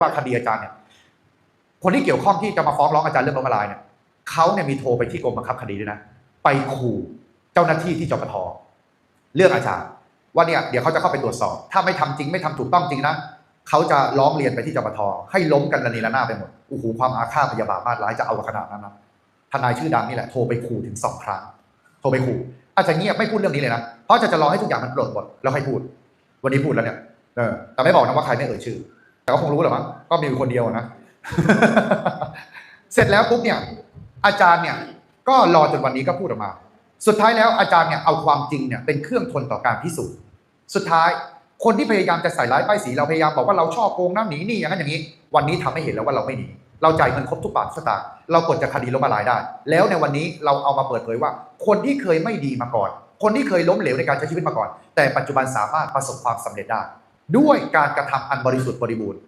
ว่าคดีอาจารย์เนี่ยคนที่เกี่ยวข้องที่จะมาฟ้องร้องอาจารย์เรื่องล้มละลายเนี่ยเขาเนี่ยมีโทรไปที่กรมบังคับคดีด้วยนะไปขู่เจ้าหน้าที่ที่จปทเรื่องอาจารย์ ว่าเนี่ยเดี๋ยวเขาจะเข้าไปตรวจสอบ ถ้าไม่ทำจริงไม่ทำถูกต้องจริงนะเขาจะร้องเรียนไปที่จปทให้ล้มกันระเนระนาไปหมดโอ้โหความอาฆาตพยาบาทมาดร้ายจะเอาขนาดนั้นนะทนายชื่อดังนี่แหละโทรไปขู่ถึงสองครั้งโทรไปขู่อาจจะเงียบไม่พูดเรื่องนี้เลยนะเพราะจารย์จะรอให้ทุกอย่างมันปลดหมดแล้วค่อยพูด วันนี้พูดแล้วเนี่ยเออแต่ไม่บอกนะว่าใครไม่เอ่ยชื่อ แต่ก็คงรู้แหละมั้งก็มีคนเดียวนะเสร็จแล้วปุ๊บเนี่ย อาจารย์เนี่ยก็รอจนวันนี้ก็พูดออกมา สุดท้ายแล้วอาจารย์เนี่ยเอาความจริงเนี่ยเป็นเครื่องทนต่อการพิสูจน์สุดท้ายคนที่พยายามจะใส่ร้ายป้ายสีเราพยายามบอกว่าเราชอบโกงน้ำหนีนี่อย่างนั้นอย่างนี้ วันนี้ทำให้เห็นแล้วว่าเราไม่หนีเราจ่ายเงินครบทุกบาททุกสตางค์เรากดจากคดีล้มละลายได้ แล้วในวันนี้เราเอามาเปิดเผยว่า คนที่เคยไม่ดีมาก่อน คนที่เคยล้มเหลวในการใช้ชีวิตมาก่อน แต่ปัจจุบันสามารถประสบความสำเร็จได้ ด้วยการกระทำอันบริสุทธิ์บริบูรณ์